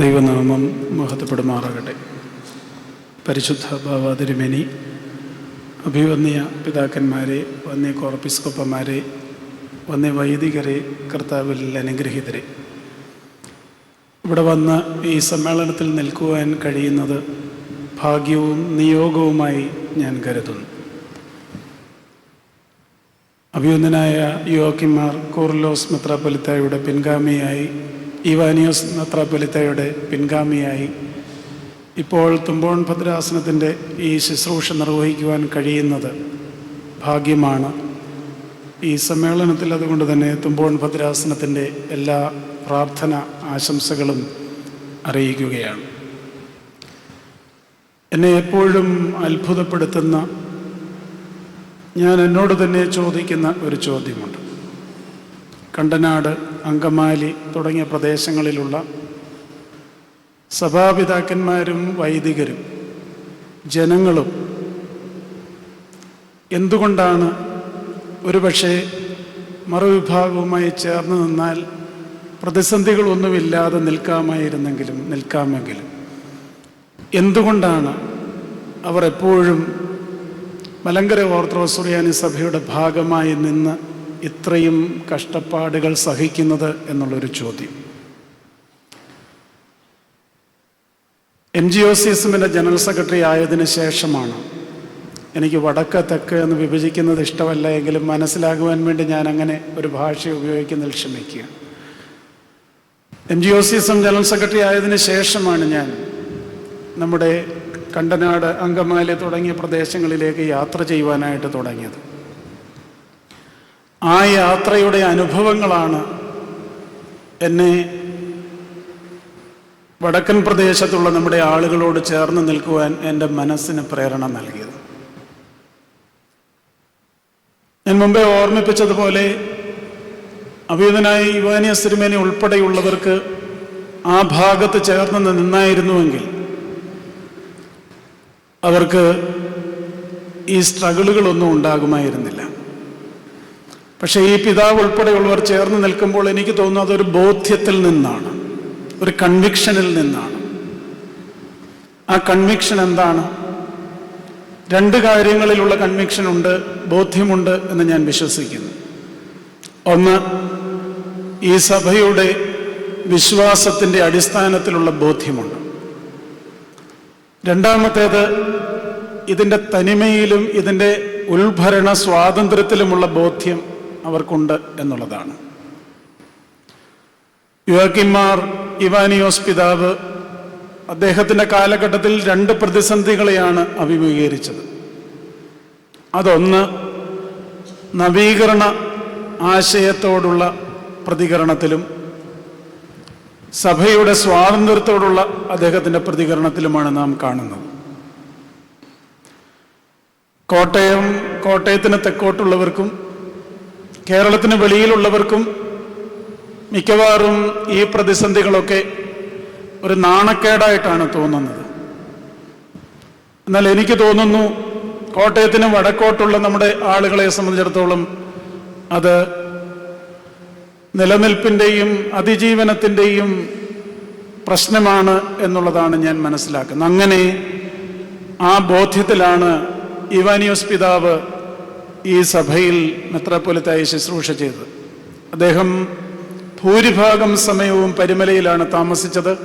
ദൈവനാമം മഹത്വപ്പെടുമാറാകട്ടെ. പരിശുദ്ധ ഭാവാതിരുമേനി അഭിവന്യ പിതാക്കന്മാരെ വന്യ കോർപ്പിസ്കൊപ്പന്മാരെ വന്യ വൈദികരെ കർത്താവിൽ അനുഗ്രഹീതരെ. ഇവിടെ വന്ന് ഈ സമ്മേളനത്തിൽ നിൽക്കുവാൻ കഴിയുന്നത് ഭാഗ്യവും നിയോഗവുമായി ഞാൻ കരുതുന്നു. അഭിയുന്നനായ യോക്കിമാർ കോർലോസ് മെത്രാപൊലിത്തായുടെ പിൻഗാമിയായി ഇവാനിയോസ് മെത്രാപ്പൊലിത്തായുടെ പിൻഗാമിയായി. ഇപ്പോൾ തുമ്പോൺ ഭദ്രാസനത്തിന്റെ ഈ ശുശ്രൂഷ നിർവഹിക്കുവാൻ കഴിയുന്നത് ഭാഗ്യമാണ്. ഈ സമ്മേളനത്തിൽ അതുകൊണ്ട് തന്നെ തുമ്പോൺ ഭദ്രാസനത്തിന്റെ എല്ലാ പ്രാർത്ഥന ആശംസകളും അറിയിക്കുകയാണ്. എന്നെ എപ്പോഴും അത്ഭുതപ്പെടുത്തുന്ന ഞാൻ എന്നോട് തന്നെ ചോദിക്കുന്ന ഒരു ചോദ്യമുണ്ട്. കണ്ടനാട് അങ്കമാലി തുടങ്ങിയ പ്രദേശങ്ങളിലുള്ള സഭാപിതാക്കന്മാരും വൈദികരും ജനങ്ങളും എന്തുകൊണ്ടാണ് ഒരുപക്ഷെ മറുവിഭാഗവുമായി ചേർന്ന് നിന്നാൽ പ്രതിസന്ധികളൊന്നുമില്ലാതെ നിൽക്കാമായിരുന്നെങ്കിലും നിൽക്കാമെങ്കിലും? എന്തുകൊണ്ടാണ് അവർ എപ്പോഴും മലങ്കര ഓർത്തഡോക്സ് സുറിയാനി സഭയുടെ ഭാഗമായി നിന്ന് ഇത്രയും കഷ്ടപ്പാടുകൾ സഹിക്കുന്നത് എന്നുള്ളൊരു ചോദ്യം. എം ജി ഒ സി എസിന്റെ ജനറൽ സെക്രട്ടറി ആയതിനു ശേഷമാണ് എനിക്ക് വടക്ക് തെക്ക് എന്ന് വിഭജിക്കുന്നത് ഇഷ്ടമല്ല എങ്കിലും മനസ്സിലാകുവാൻ വേണ്ടി ഞാൻ അങ്ങനെ ഒരു ഭാഷ ഉപയോഗിക്കുന്നതിൽ ക്ഷമിക്കുക എം ജി ഒ സി എസും ജനറൽ സെക്രട്ടറി ആയതിനു ശേഷമാണ് ഞാൻ നമ്മുടെ കണ്ടനാട് അങ്കമാലി തുടങ്ങിയ പ്രദേശങ്ങളിലേക്ക് യാത്ര ചെയ്യുവാനായിട്ട് തുടങ്ങിയത്. ആ യാത്രയുടെ അനുഭവങ്ങളാണ് എന്നെ വടക്കൻ പ്രദേശത്തുള്ള നമ്മുടെ ആളുകളോട് ചേർന്ന് നിൽക്കുവാൻ എന്റെ മനസ്സിന് പ്രേരണ നൽകിയത്. ഞാൻ മുമ്പേ ഓർമ്മിപ്പിച്ചതുപോലെ അഭിയുതനായ യുവാനിയ സിരിമേനി ഉൾപ്പെടെയുള്ളവർക്ക് ആ ഭാഗത്ത് ചേർന്ന് നിന്നായിരുന്നുവെങ്കിൽ അവർക്ക് ഈ സ്ട്രഗിളുകളൊന്നും ഉണ്ടാകുമായിരുന്നില്ല. പക്ഷേ ഈ പിതാവ് ഉൾപ്പെടെയുള്ളവർ ചേർന്ന് നിൽക്കുമ്പോൾ എനിക്ക് തോന്നുന്നു അതൊരു ബോധ്യത്തിൽ നിന്നാണ് ഒരു കൺവിക്ഷനിൽ നിന്നാണ്. ആ കൺവിക്ഷൻ എന്താണ്? രണ്ട് കാര്യങ്ങളിലുള്ള കൺവിക്ഷൻ ഉണ്ട് ബോധ്യമുണ്ട് എന്ന് ഞാൻ വിശ്വസിക്കുന്നു. ഒന്ന് ഈ സഭയുടെ വിശ്വാസത്തിന്റെ അടിസ്ഥാനത്തിലുള്ള ബോധ്യമുണ്ട്. രണ്ടാമത്തേത് ഇതിന്റെ തനിമയിലും ഇതിന്റെ ഉത്ഭരണ സ്വാതന്ത്ര്യത്തിലുമുള്ള ബോധ്യം അവർക്കുണ്ട് എന്നുള്ളതാണ്. യുവാക്കിമാർ ഇവാനിയോസ് പിതാവ് അദ്ദേഹത്തിന്റെ കാലഘട്ടത്തിൽ രണ്ട് പ്രതിസന്ധികളെയാണ് അഭിമുഖീകരിച്ചത്. അതൊന്ന് നവീകരണ ആശയത്തോടുള്ള പ്രതികരണത്തിലും സഭയുടെ സ്വാതന്ത്ര്യത്തോടുള്ള അദ്ദേഹത്തിന്റെ പ്രതികരണത്തിലുമാണ് നാം കാണുന്നത്. കോട്ടയം കോട്ടയത്തിന് തെക്കോട്ടുള്ളവർക്കും കേരളത്തിന് വെളിയിലുള്ളവർക്കും മിക്കവാറും ഈ പ്രതിസന്ധികളൊക്കെ ഒരു നാണക്കേടായിട്ടാണ് തോന്നുന്നത്. എന്നാൽ എനിക്ക് തോന്നുന്നു കോട്ടയത്തിന് വടക്കോട്ടുള്ള നമ്മുടെ ആളുകളെ സംബന്ധിച്ചിടത്തോളം അത് നിലനിൽപ്പിന്റെയും അതിജീവനത്തിന്റെയും പ്രശ്നമാണ് എന്നുള്ളതാണ് ഞാൻ മനസ്സിലാക്കുന്നത്. അങ്ങനെ ആ ബോധ്യത്തിലാണ് ഇവാനിയോസ് പിതാവ് ഈ സഭയിൽ മെത്രാപ്പൊലിത്തായി ശുശ്രൂഷ ചെയ്തത്. അദ്ദേഹം ഭൂരിഭാഗം സമയവും പരിമലയിലാണ് താമസിച്ചത്.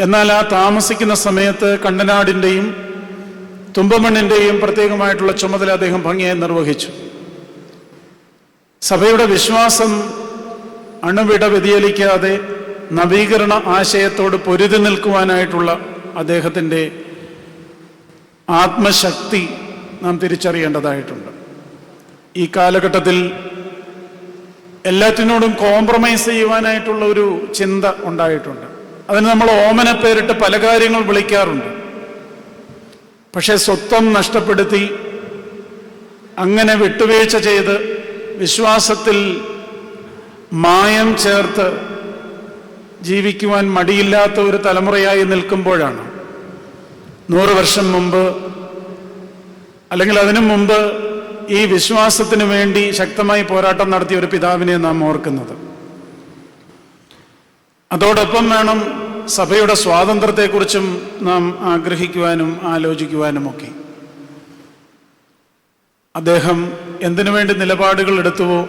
എന്നാൽ ആ താമസിക്കുന്ന സമയത്ത് കണ്ടനാടിന്റെയും തുമ്പമണ്ണിന്റെയും പ്രത്യേകമായിട്ടുള്ള ചുമതല അദ്ദേഹം ഭംഗിയായി നിർവഹിച്ചു. സഭയുടെ വിശ്വാസം അണുവിട വ്യതിചലിക്കാതെ നവീകരണ ആശയത്തോട് പൊരുതി നിൽക്കുവാനായിട്ടുള്ള അദ്ദേഹത്തിന്റെ ആത്മശക്തി നാം തിരിച്ചറിയേണ്ടതായിട്ടുണ്ട്. ഈ കാലഘട്ടത്തിൽ എല്ലാറ്റിനോടും കോംപ്രമൈസ് ചെയ്യുവാനായിട്ടുള്ള ഒരു ചിന്ത ഉണ്ടായിട്ടുണ്ട്. അതിന് നമ്മൾ ഓമന പേരിട്ട് പല കാര്യങ്ങൾ വിളിക്കാറുണ്ട്. പക്ഷേ സ്വത്വം നഷ്ടപ്പെടുത്തി അങ്ങനെ വിട്ടുവീഴ്ച ചെയ്ത് വിശ്വാസത്തിൽ മായം ചേർത്ത് ജീവിക്കുവാൻ മടിയില്ലാത്ത ഒരു തലമുറയായി നിൽക്കുമ്പോഴാണ്. നൂറ് വർഷം മുമ്പ് അല്ലെങ്കിൽ അതിനു മുമ്പ് ഈ വിശ്വാസത്തിന് വേണ്ടി ശക്തമായി പോരാട്ടം നടത്തിയ ഒരു പിതാവിനെ നാം ഓർക്കുന്നത്. അതോടൊപ്പം വേണം സഭയുടെ സ്വാതന്ത്ര്യത്തെക്കുറിച്ചും നാം ആഗ്രഹിക്കുവാനും ആലോചിക്കുവാനും ഒക്കെ അദ്ദേഹം എന്തിനു വേണ്ടി നിലപാടുകൾ എടുത്തുവോ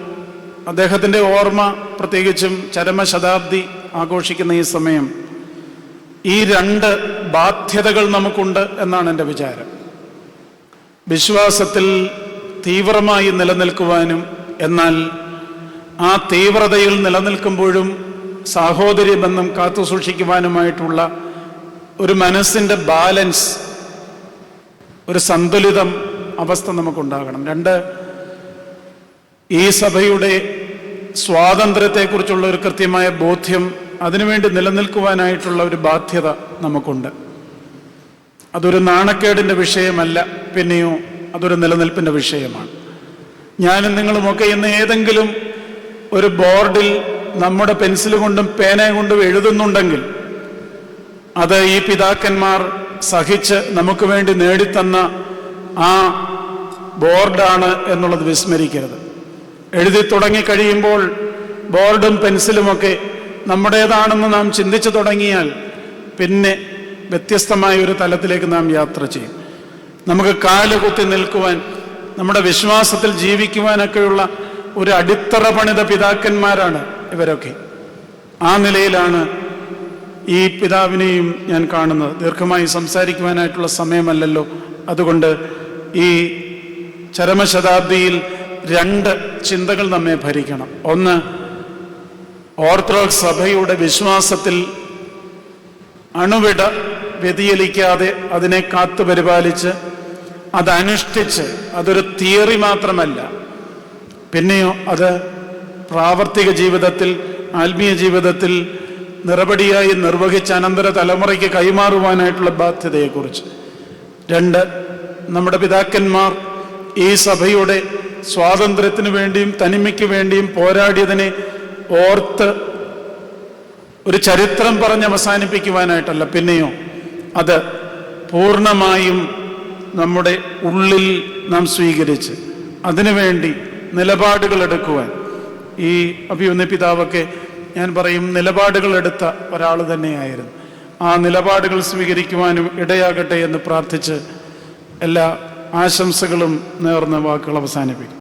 അദ്ദേഹത്തിന്റെ ഓർമ്മ പ്രത്യേകിച്ചും ചരമശതാബ്ദി ആഘോഷിക്കുന്ന ഈ സമയം ഈ രണ്ട് ബാധ്യതകൾ നമുക്കുണ്ട് എന്നാണ് എന്റെ വിചാരം. വിശ്വാസത്തിൽ തീവ്രമായി നിലനിൽക്കുവാനും എന്നാൽ ആ തീവ്രതയിൽ നിലനിൽക്കുമ്പോഴും സാഹോദര്യ ബന്ധം കാത്തു സൂക്ഷിക്കുവാനുമായിട്ടുള്ള ഒരു മനസ്സിന്റെ ബാലൻസ് ഒരു സന്തുലിതം അവസ്ഥ നമുക്കുണ്ടാകണം. രണ്ട് ഈ സഭയുടെ സ്വാതന്ത്ര്യത്തെക്കുറിച്ചുള്ള ഒരു കൃത്യമായ ബോധ്യം അതിനുവേണ്ടി നിലനിൽക്കുവാനായിട്ടുള്ള ഒരു ബാധ്യത നമുക്കുണ്ട്. അതൊരു നാണക്കേടിന്റെ വിഷയമല്ല പിന്നെയോ അതൊരു നിലനിൽപ്പിന്റെ വിഷയമാണ്. ഞാനും നിങ്ങളുമൊക്കെ ഇന്ന് ഏതെങ്കിലും ഒരു ബോർഡിൽ നമ്മുടെ പെൻസിൽ കൊണ്ടും പേന കൊണ്ടും എഴുതുന്നുണ്ടെങ്കിൽ അത് ഈ പിതാക്കന്മാർ സഹിച്ച് നമുക്ക് വേണ്ടി നേടിത്തന്ന ആ ബോർഡാണ് എന്നുള്ളത് വിസ്മരിക്കരുത്. എഴുതി തുടങ്ങി കഴിയുമ്പോൾ ബോർഡും പെൻസിലുമൊക്കെ നമ്മുടേതാണെന്ന് നാം ചിന്തിച്ചു തുടങ്ങിയാൽ പിന്നെ വ്യത്യസ്തമായ ഒരു തലത്തിലേക്ക് നാം യാത്ര ചെയ്യും. നമുക്ക് കാൽ കുത്തി നിൽക്കുവാൻ നമ്മുടെ വിശ്വാസത്തിൽ ജീവിക്കുവാനൊക്കെയുള്ള ഒരു അടിത്തറ പണിത പിതാക്കന്മാരാണ് ഇവരൊക്കെ. ആ നിലയിലാണ് ഈ പിതാവിനെയും ഞാൻ കാണുന്നത്. ദീർഘമായി സംസാരിക്കുവാനായിട്ടുള്ള സമയമല്ലല്ലോ. അതുകൊണ്ട് ഈ ചരമശതാബ്ദിയിൽ രണ്ട് ചിന്തകൾ നമ്മെ ഭരിക്കണം. ഒന്ന് ഓർത്തഡോക്സ് സഭയുടെ വിശ്വാസത്തിൽ അണുവിട വ്യതിയലിക്കാതെ അതിനെ കാത്തു പരിപാലിച്ച് അതനുഷ്ഠിച്ച് അതൊരു തിയറി മാത്രമല്ല. പിന്നെയോ അത് പ്രാവർത്തിക ജീവിതത്തിൽ ആത്മീയ ജീവിതത്തിൽ നിറപടിയായി നിർവഹിച്ച അനന്തര തലമുറയ്ക്ക് കൈമാറുവാനായിട്ടുള്ള ബാധ്യതയെക്കുറിച്ച്. രണ്ട് നമ്മുടെ പിതാക്കന്മാർ ഈ സഭയുടെ സ്വാതന്ത്ര്യത്തിന് വേണ്ടിയും തനിമയ്ക്ക് വേണ്ടിയും പോരാടിയതിനെ ഓർത്ത് ഒരു ചരിത്രം പറഞ്ഞ് അവസാനിപ്പിക്കുവാനായിട്ടല്ല. പിന്നെയോ അത് പൂർണമായും നമ്മുടെ ഉള്ളിൽ നാം സ്വീകരിച്ച് അതിനുവേണ്ടി നിലപാടുകൾ എടുക്കുവാൻ. ഈ അഭിയുന്ന പിതാവൊക്കെ ഞാൻ പറയും നിലപാടുകൾ എടുത്ത ഒരാൾ തന്നെയായിരുന്നു. ആ നിലപാടുകൾ സ്വീകരിക്കുവാനും ഇടയാകട്ടെ എന്ന് പ്രാർത്ഥിച്ച് എല്ലാ ആശംസകളും നേർന്ന വാക്കുകൾ അവസാനിപ്പിക്കും